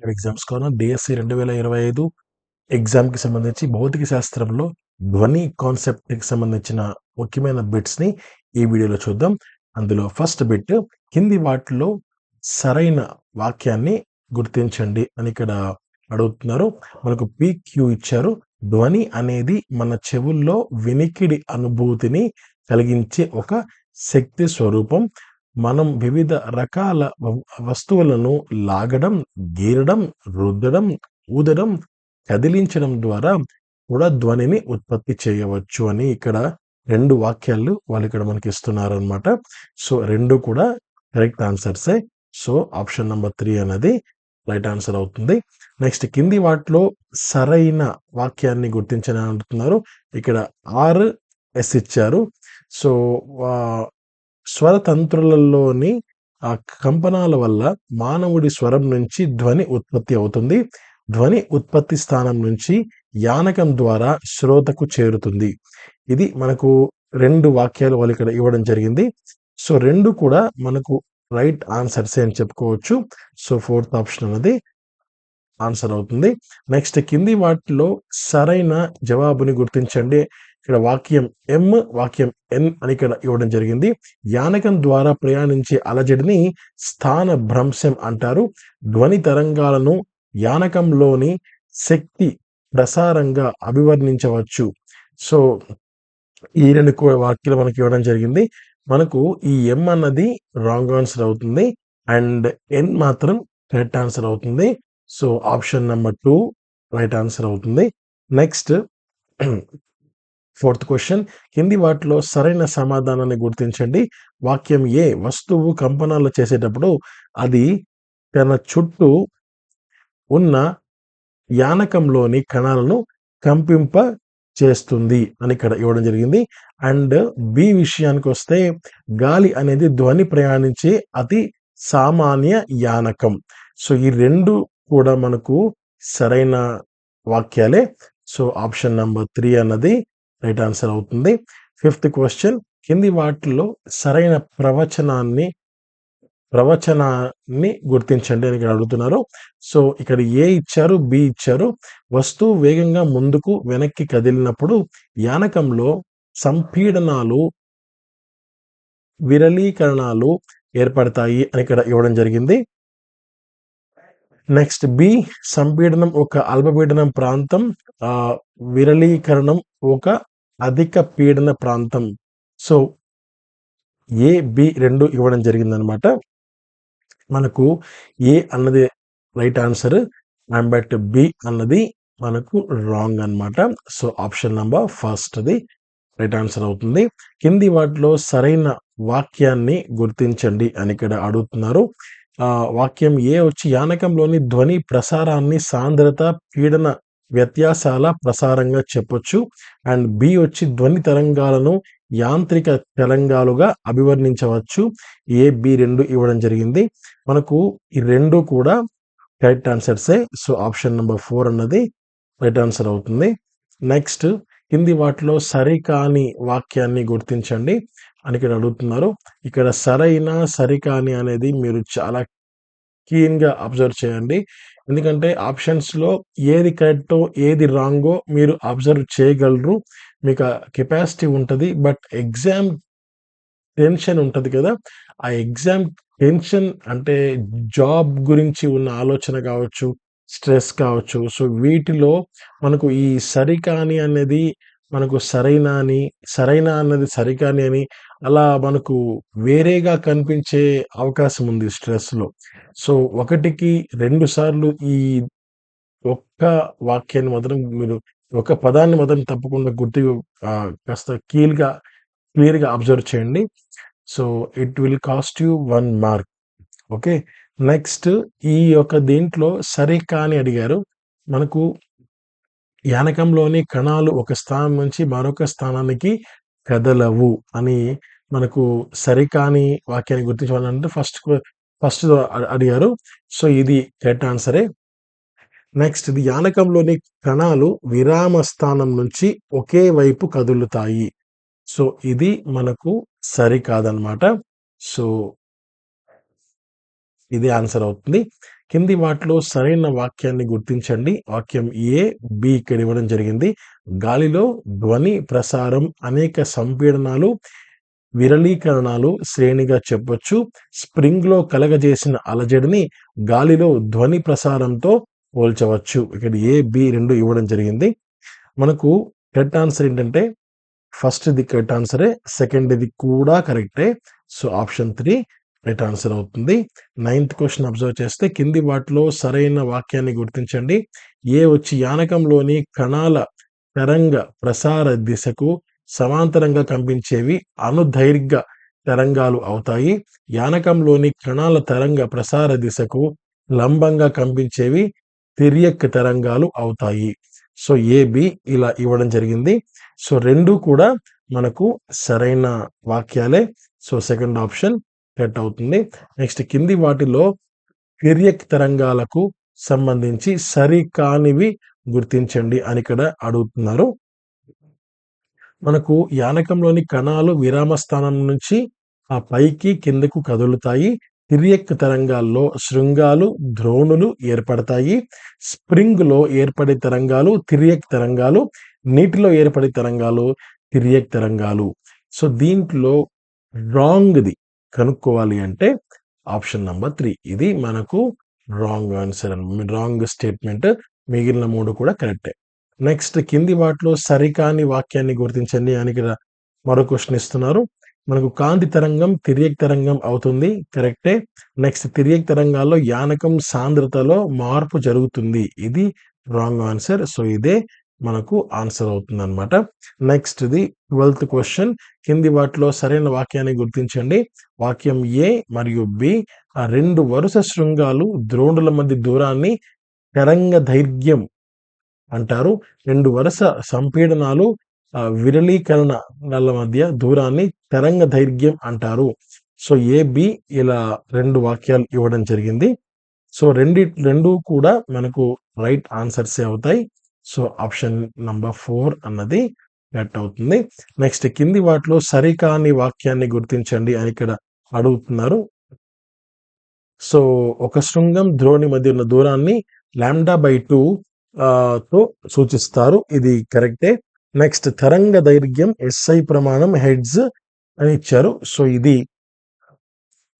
Competitive exams కాను DSC రెండు వేల ఇరవై ఐదు ఎగ్జామ్కి సంబంధించి భౌతిక శాస్త్రంలో ధ్వని కాన్సెప్ట్కి సంబంధించిన ముఖ్యమైన బిట్స్ని ఈ వీడియోలో చూద్దాం. అందులో ఫస్ట్ బిట్ కింది వాటిలో సరైన వాక్యాన్ని గుర్తించండి అని ఇక్కడ అడుగుతున్నారు. మనకు పీక్యూ ఇచ్చారు. ధ్వని అనేది మన చెవుల్లో వినికిడి అనుభూతిని కలిగించే ఒక శక్తి స్వరూపం. మనం వివిధ రకాల వ- వస్తువులను లాగడం గీరడం రుద్దడం ఊదడం కదిలించడం ద్వారా కూడా ధ్వనిని ఉత్పత్తి చేయవచ్చు అని ఇక్కడ రెండు వాక్యాలు వాళ్ళు ఇక్కడ మనకి ఇస్తున్నారు అనమాట సో రెండు కూడా కరెక్ట్ ఆన్సర్సే. సో ఆప్షన్ నెంబర్ త్రీ అనేది రైట్ ఆన్సర్ అవుతుంది. నెక్స్ట్ కింది వాటిలో సరైన వాక్యాన్ని గుర్తించని అంటున్నారు. ఇక్కడ ఆర్ ఎస్ ఇచ్చారు. సో స్వరతంత్రులలోని ఆ కంపనాల వల్ల మానవుడి స్వరం నుంచి ధ్వని ఉత్పత్తి అవుతుంది. ధ్వని ఉత్పత్తి స్థానం నుంచి యానకం ద్వారా శ్రోతకు చేరుతుంది. ఇది మనకు రెండు వాక్యాలు వాళ్ళు ఇక్కడ ఇవ్వడం జరిగింది. సో రెండు కూడా మనకు రైట్ ఆన్సర్స్ అని చెప్పుకోవచ్చు. సో ఫోర్త్ ఆప్షన్ అనేది ఆన్సర్ అవుతుంది. నెక్స్ట్ కింది వాటిలో సరైన జవాబుని గుర్తించండి. ఇక్కడ వాక్యం ఎం వాక్యం ఎన్ అని ఇక్కడ ఇవ్వడం జరిగింది. యానకం ద్వారా ప్రయాణించే అలజడిని స్థాన భ్రంశం అంటారు. ధ్వని తరంగాలను యానకంలోని శక్తి ప్రసారంగా అభివర్ణించవచ్చు. సో ఈ రెండు కూ- వాక్యాలు మనకి ఇవ్వడం జరిగింది. మనకు ఈ ఎం అన్నది రాంగ్ ఆన్సర్ అవుతుంది. అండ్ ఎన్ మాత్రం కరెక్ట్ ఆన్సర్ అవుతుంది. So option number two right answer అవుతుంది. Next fourth question. కింది వాటిలో సరైన సమాధానాన్ని గుర్తించండి. వాక్యం ఏ? వస్తువు కంపనాలు చేసేటప్పుడు అది తన చుట్టూ ఉన్న యానకంలోని కణాలను కంపింప చేస్తుంది అని ఇక్కడ ఇవ్వడం జరిగింది. అండ్ బి విషయానికి వస్తే గాలి అనేది ధ్వని ప్రయాణించే అతి సామాన్య యానకం. సో ఈ రెండు కూడా మనకు సరైన వాక్యాలే. సో ఆప్షన్ నెంబర్ త్రీ అన్నది రైట్ ఆన్సర్ అవుతుంది. Fifth question. కింది వాటిల్లో సరైన ప్రవచనాన్ని ప్రవచనాన్ని గుర్తించండి అని ఇక్కడ అడుగుతున్నారు. సో ఇక్కడ ఏ ఇచ్చారు బి ఇచ్చారు. వస్తువు వేగంగా ముందుకు వెనక్కి కదిలినప్పుడు యానకంలో సంపీడనాలు విరళీకరణాలు ఏర్పడతాయి అని ఇక్కడ ఇవ్వడం జరిగింది. నెక్స్ట్ బి సంపీడనం ఒక అల్పపీడనం ప్రాంతం విరళీకరణం ఒక అధిక పీడన ప్రాంతం. సో ఏ బి రెండు ఇవ్వడం జరిగిందనమాట. మనకు ఏ అన్నది right answer and but B అన్నది మనకు రాంగ్ అన్నమాట. సో ఆప్షన్ నంబర్ ఫస్ట్ది రైట్ ఆన్సర్ అవుతుంది. కింది వాటిలో సరైన వాక్యాన్ని గుర్తించండి అని ఇక్కడ అడుగుతున్నారు. వాక్యం ఏ వచ్చి యానకంలోని ధ్వని ప్రసారాన్ని సాంద్రత పీడన వ్యత్యాసాల ప్రసారంగా చెప్పొచ్చు. అండ్ బి వచ్చి ధ్వని తరంగాలను యాంత్రిక తరంగాలుగా అభివర్ణించవచ్చు. ఏ బి రెండు ఇవ్వడం జరిగింది. మనకు ఈ రెండు కూడా కరెక్ట్ ఆన్సర్సే. సో ఆప్షన్ నెంబర్ ఫోర్ అన్నది రైట్ ఆన్సర్ అవుతుంది. నెక్స్ట్ కింది వాటిలో సరికాని వాక్యాన్ని గుర్తించండి అని ఇక్కడ అడుగుతున్నారు. ఇక్కడ సరైన సరికాని అనేది మీరు చాలా క్లీన్గా అబ్జర్వ్ చేయండి. ఎందుకంటే ఆప్షన్స్లో ఏది కరెక్టో ఏది రాంగో మీరు అబ్జర్వ్ చేయగలరు. మీకు కెపాసిటీ ఉంటుంది. బట్ ఎగ్జామ్ టెన్షన్ ఉంటుంది కదా. ఆ ఎగ్జామ్ టెన్షన్ అంటే జాబ్ గురించి ఉన్న ఆలోచన కావచ్చు స్ట్రెస్ కావచ్చు. సో వీటిలో మనకు ఈ సరికాని అనేది మనకు సరైన అని సరైన అన్నది సరికాని అని అలా మనకు వేరేగా కనిపించే అవకాశం ఉంది స్ట్రెస్లో. సో ఒకటికి రెండు సార్లు ఈ ఒక్క వాక్యాన్ని మాత్రం మీరు ఒక పదాన్ని మాత్రం తప్పకుండా గుర్తు కాస్త కీల్గా క్లియర్గా అబ్జర్వ్ చేయండి. So it will cost you one mark. Okay? Next ఈ యొక్క దీంట్లో సరే కాని అడిగారు. మనకు యానకంలోని కణాలు ఒక స్థానం నుంచి మరొక స్థానానికి కదలవు అని మనకు సరికాని వాక్యాన్ని గుర్తించాలంటే ఫస్ట్ ఫస్ట్ అడిగారు. సో ఇది కరెక్ట్ ఆన్సరే నెక్స్ట్ ఇది యానకంలోని కణాలు విరామ స్థానం నుంచి ఒకే వైపు కదులుతాయి. సో ఇది మనకు సరికాదనమాట. సో ఇది ఆన్సర్ అవుతుంది. కింది వాటిలో సరైన వాక్యాన్ని గుర్తించండి. వాక్యం ఏ బి ఇక్కడ ఇవ్వడం జరిగింది. గాలిలో ధ్వని ప్రసారం అనేక సంపీడనాలు విరళీకరణాలు శ్రేణిగా చెప్పొచ్చు. స్ప్రింగ్లో కలగజేసిన అలజడిని గాలిలో ధ్వని ప్రసారంతో పోల్చవచ్చు. ఇక్కడ ఏ బి రెండు ఇవ్వడం జరిగింది. మనకు కరెక్ట్ ఆన్సర్ ఏంటంటే ఫస్ట్ ఇది కరెక్ట్ ఆన్సరే సెకండ్ ఇది కూడా కరెక్టే. So option three right answer అవుతుంది. నైన్త్ క్వశ్చన్ అబ్జర్వ్ చేస్తే కింది వాటిలో సరైన వాక్యాన్ని గుర్తించండి. ఏ వచ్చి యానకంలోని కణాల తరంగ ప్రసార దిశకు సమాంతరంగా కంపించేవి అనుదైర్ఘ తరంగాలు అవుతాయి. యానకంలోని కణాల తరంగ ప్రసార దిశకు లంబంగా కంపించేవి తిర్యక్ తరంగాలు అవుతాయి. సో ఏబి ఇలా ఇవ్వడం జరిగింది. సో రెండు కూడా మనకు సరైన వాక్యాలే. సో సెకండ్ ఆప్షన్ సెట్ అవుతుంది. నెక్స్ట్ కింది వాటిలో తిర్యక్ తరంగాలకు సంబంధించి సరికానివి గుర్తించండి అని ఇక్కడ అడుగుతున్నారు. మనకు యానకంలోని కణాలు విరామ స్థానం నుంచి ఆ పైకి కిందకు కదులుతాయి. తిరియక్ తరంగాల్లో శృంగాలు ద్రోణులు ఏర్పడతాయి. స్ప్రింగ్లో ఏర్పడే తరంగాలు తిరియక్ తరంగాలు నీటిలో ఏర్పడే తరంగాలు తిరియక్ తరంగాలు. సో దీంట్లో రాంగ్ది కనుక్కోవాలి అంటే ఆప్షన్ నంబర్ త్రీ. ఇది మనకు రాంగ్ ఆన్సర్ రాంగ్ స్టేట్మెంట్ మిగిలిన మూడు కూడా కరెక్టే. నెక్స్ట్ కింది వాటిలో సరికాని వాక్యాన్ని గుర్తించండి. అని ఇక్కడ మరో క్వశ్చన్ ఇస్తున్నారు. మనకు కాంతి తరంగం తిరియక్ తరంగం అవుతుంది. కరెక్టే. నెక్స్ట్ తిరియక్ తరంగాల్లో యానకం సాంద్రతలో మార్పు జరుగుతుంది. ఇది రాంగ్ ఆన్సర్. సో ఇదే మనకు ఆన్సర్ అవుతుంది అనమాట నెక్స్ట్ ది ట్వెల్త్ క్వశ్చన్ కింది వాటిలో సరైన వాక్యాన్ని గుర్తించండి. వాక్యం ఏ మరియు బి ఆ రెండు వరుస శృంగాలు ద్రోణుల మధ్య దూరాన్ని తరంగ దైర్ఘ్యం అంటారు. రెండు వరుస సంపీడనాలు విరళీకరణల మధ్య దూరాన్ని తరంగ దైర్ఘ్యం అంటారు. సో ఏ బి ఇలా రెండు వాక్యాలు ఇవ్వడం జరిగింది. సో రెండి రెండు కూడా మనకు రైట్ ఆన్సర్సే అవుతాయి. సో ఆప్షన్ నంబర్ ఫోర్ అన్నది కరెక్ట్ అవుతుంది. నెక్స్ట్ కింది వాటిలో సరికాని వాక్యాన్ని గుర్తించండి అని ఇక్కడ అడుగుతున్నారు. సో ఒక శృంగం ద్రోణి మధ్య ఉన్న దూరాన్ని ల్యాండా బై టూ తో సూచిస్తారు. ఇది కరెక్టే. నెక్స్ట్ తరంగ దైర్ఘ్యం ఎస్ఐ ప్రమాణం హెడ్స్ అని ఇచ్చారు. సో ఇది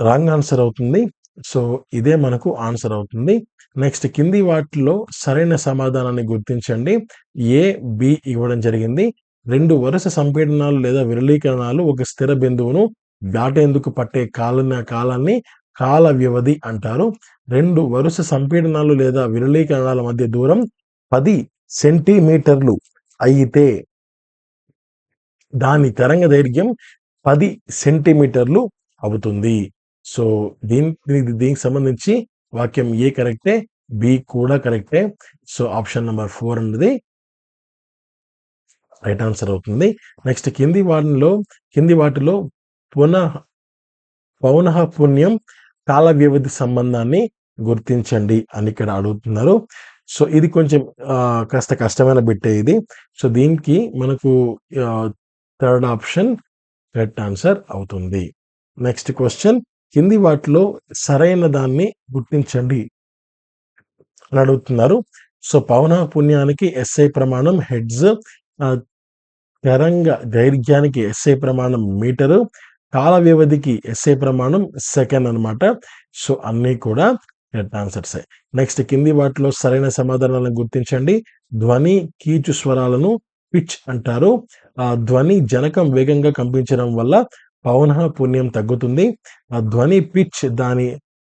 రాంగ్ ఆన్సర్ అవుతుంది. సో ఇదే మనకు ఆన్సర్ అవుతుంది. నెక్స్ట్ కింది వాటిలో సరైన సమాధానాన్ని గుర్తించండి. ఏ బి ఇవ్వడం జరిగింది. రెండు వరుస సంపీడనాలు లేదా విరళీకరణాలు ఒక స్థిర బిందువును దాటేందుకు పట్టే కాల కాలాన్ని కాల వ్యవధి అంటారు. రెండు వరుస సంపీడనాలు లేదా విరళీకరణాల మధ్య దూరం పది సెంటీమీటర్లు అయితే దాని తరంగ దైర్ఘ్యం పది సెంటీమీటర్లు అవుతుంది. సో దీని దీనికి దీనికి సంబంధించి వాక్యం ఏ కరెక్టే బి కూడా కరెక్టే. సో ఆప్షన్ నెంబర్ ఫోర్ అన్నది రైట్ ఆన్సర్ అవుతుంది. నెక్స్ట్ కింది వాటిలో కింది వాటిలో పునః పౌనః పుణ్యం కాల వ్యవధి సంబంధాన్ని గుర్తించండి అని ఇక్కడ అడుగుతున్నారు. సో ఇది కొంచెం కాస్త కష్టమైన బిట్టే ఇది. సో దీనికి మనకు థర్డ్ ఆప్షన్ కరెక్ట్ ఆన్సర్ అవుతుంది. నెక్స్ట్ క్వశ్చన్ కింది వాటిలో సరైన దాన్ని గుర్తించండి అని అడుగుతున్నారు. సో పౌన పుణ్యానికి ఎస్ఐ ప్రమాణం హెడ్స్ తరంగ దైర్ఘ్యానికి ఎస్ఐ ప్రమాణం మీటరు కాల వ్యవధికి ఎస్ఐ ప్రమాణం సెకండ్ అన్నమాట. సో అన్నీ కూడా కరెక్ట్ ఆన్సర్స్. నెక్స్ట్ కింది వాటిలో సరైన సమాధానాలను గుర్తించండి. ధ్వని కీచు స్వరాలను పిచ్ అంటారు. ఆ ధ్వని జనకం వేగంగా కంపించడం వల్ల పౌనః పుణ్యం తగ్గుతుంది. ఆ ధ్వని పిచ్ దాని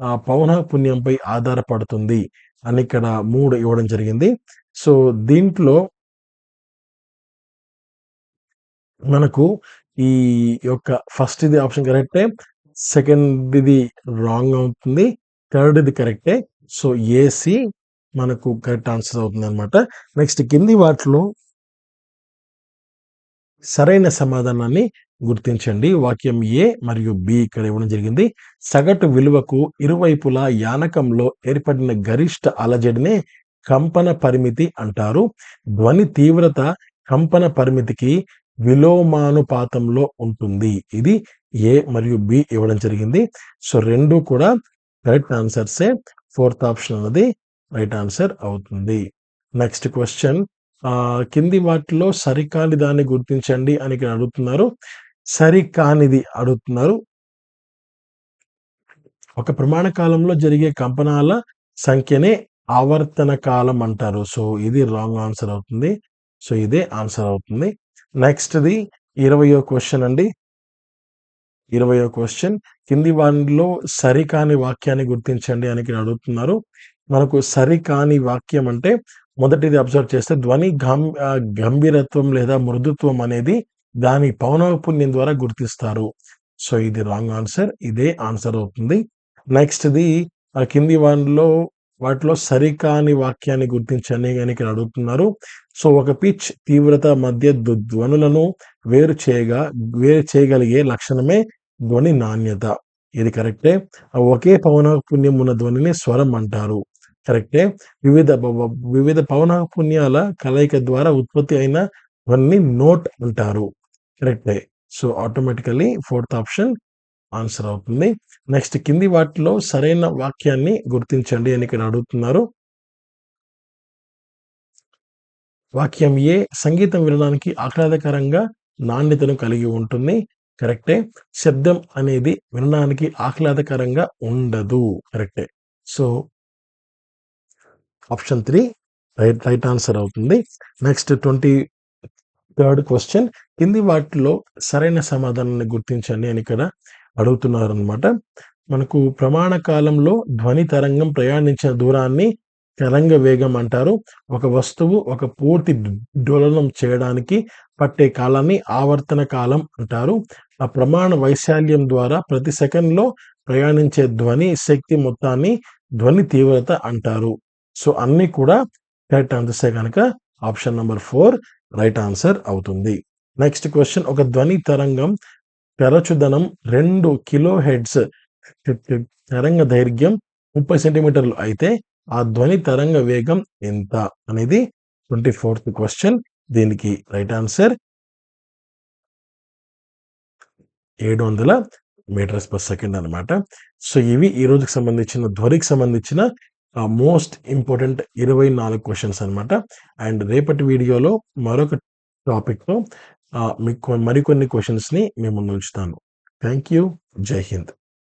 ఆ పౌనః పుణ్యంపై ఆధారపడుతుంది అని ఇక్కడ మూడు ఇవ్వడం జరిగింది. సో దీంట్లో మనకు ఈ యొక్క ఫస్ట్ ఇది ఆప్షన్ కరెక్టే సెకండ్ ఇది రాంగ్ అవుతుంది థర్డ్ ఇది కరెక్టే. సో ఏసి మనకు కరెక్ట్ ఆన్సర్ అవుతుంది అనమాట నెక్స్ట్ కింది వాటిలో సరైన సమాధానాన్ని గుర్తించండి. వాక్యం ఏ మరియు బి ఇక్కడ ఇవ్వడం జరిగింది. సగటు విలువకు ఇరువైపులా యానకంలో ఏర్పడిన గరిష్ట అలజడినే కంపన పరిమితి అంటారు. ధ్వని తీవ్రత కంపన పరిమితికి విలోమానుపాతంలో ఉంటుంది. ఇది ఏ మరియు బి ఇవ్వడం జరిగింది. సో రెండు కూడా కరెక్ట్ ఆన్సర్సే. ఫోర్త్ ఆప్షన్ అన్నది రైట్ ఆన్సర్ అవుతుంది. Next question. కింది వాటిలో సరికాని దాన్ని గుర్తించండి అని ఇక్కడ అడుగుతున్నారు. సరికానిది అడుగుతున్నారు. ఒక ప్రమాణ కాలంలో జరిగే కంపనాల సంఖ్యనే ఆవర్తన కాలం అంటారు. సో ఇది రాంగ్ ఆన్సర్ అవుతుంది. సో ఇదే ఆన్సర్ అవుతుంది. నెక్స్ట్ది ఇరవయో క్వశ్చన్ అండి. ఇరవయో క్వశ్చన్. కింది వాటిలో సరికాని వాక్యాన్ని గుర్తించండి అని ఇక్కడ అడుగుతున్నారు. మనకు సరికాని వాక్యం అంటే మొదటిది అబ్జర్వ్ చేస్తే ధ్వని గం గంభీరత్వం లేదా మృదుత్వం అనేది దాని పౌనఃపుణ్యం ద్వారా గుర్తిస్తారు. సో ఇది రాంగ్ ఆన్సర్ ఇదే ఆన్సర్ అవుతుంది. నెక్స్ట్ది ఆ కింది వాటిలో వాటిలో సరికాని వాక్యాన్ని గుర్తించండి అని ఇక్కడ అడుగుతున్నారు. సో ఒక పిచ్ తీవ్రత మధ్య ధ్వనులను వేరు చేయగా వేరు చేయగలిగే లక్షణమే ధ్వని నాణ్యత. ఇది కరెక్టే? ఒకే పౌనఃపుణ్యం ఉన్న ధ్వనిని స్వరం అంటారు. కరెక్టే? వివిధ వివిధ పౌనఃపుణ్యాల కలయిక ద్వారా ఉత్పత్తి అయిన ధ్వనిని నోట్ అంటారు. కరెక్టే. So automatically fourth option answer అవుతుంది. నెక్స్ట్ కింది వాటిలో సరైన వాక్యాన్ని గుర్తించండి అని ఇక్కడ అడుగుతున్నారు. వాక్యం ఏ సంగీతం వినడానికి ఆహ్లాదకరంగా నాణ్యతను కలిగి ఉంటుంది. కరెక్టే. శబ్దం అనేది వినడానికి ఆహ్లాదకరంగా ఉండదు. కరెక్టే. So option three right right answer అవుతుంది. నెక్స్ట్ ట్వంటీ థర్డ్ క్వశ్చన్ కింది వాటిలో సరైన సమాధానాన్ని గుర్తించండి అని ఇక్కడ అడుగుతున్నారనమాట మనకు ప్రమాణ కాలంలో ధ్వని తరంగం ప్రయాణించిన దూరాన్ని తరంగ వేగం అంటారు. ఒక వస్తువు ఒక పూర్తి డోలనం చేయడానికి పట్టే కాలాన్ని ఆవర్తన కాలం అంటారు. ఆ ప్రమాణ వైశాల్యం ద్వారా ప్రతి సెకండ్లో ప్రయాణించే ధ్వని శక్తి మొత్తాన్ని ధ్వని తీవ్రత అంటారు. సో అన్నీ కూడా కరెక్ట్ ఆన్సర్సే కనుక option number four right answer అవుతుంది. నెక్స్ట్ క్వశ్చన్ ఒక ధ్వని తరంగం పెరచుదనం రెండు కిలో హెడ్స్ తరంగ దైర్ఘ్యం ముప్పై సెంటీమీటర్లు. అయితే ఆ ధ్వని తరంగ వేగం ఎంత అనేది ట్వంటీ ఫోర్త్ క్వశ్చన్. దీనికి రైట్ ఆన్సర్ ఏడు వందల మీటర్స్ పర్ సెకండ్ అనమాట సో ఇవి ఈ రోజుకి సంబంధించిన ధ్వనికి సంబంధించిన మోస్ట్ ఇంపార్టెంట్ ఇరవై నాలుగు క్వశ్చన్స్ అనమాట అండ్ రేపటి వీడియోలో మరొక టాపిక్తో మీకు మరికొన్ని క్వశ్చన్స్ని మేము ముందు ఉంచుతాను. థ్యాంక్ యూ జై హింద్